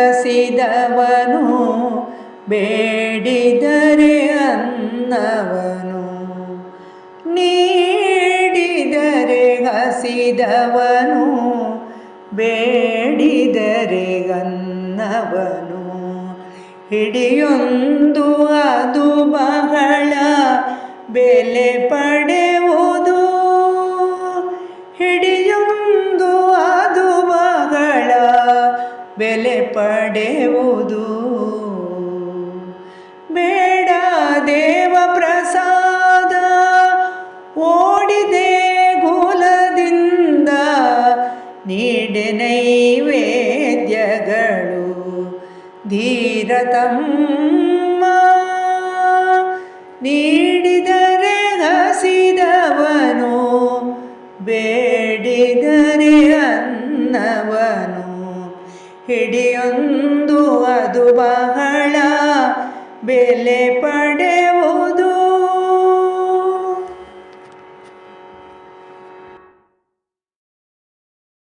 ಹಸಿದವನು ಬೇಡಿದರೆ ಅನ್ನವನು. ನೀಡಿದರೆ ಹಸಿದವನು ಬೇಡಿದರೆ ಗನ್ನವನು. ಹಿಡಿಯೊಂದು ಅದು ಬಹಳ ಬೆಲೆ ಪಡೆಯುವುದು ಬೆಲೆ ಪಡೆಯುವುದು ಬೇಡ ದೇವ ಪ್ರಸಾದ ಓಡಿದೆ ಗುಲದಿಂದ ನೀಡೆ ನೈವೇದ್ಯಗಳು. ಧೀರತಮ್ಮ ನೀಡಿದರೆ ಹಸಿದವನು ಬೇಡಿದರೆ ಅನ್ನವನು. ಹಿಡಿಯೊಂದು ಅದು ಬಹಳ ಬೆಲೆ ಪಡೆವು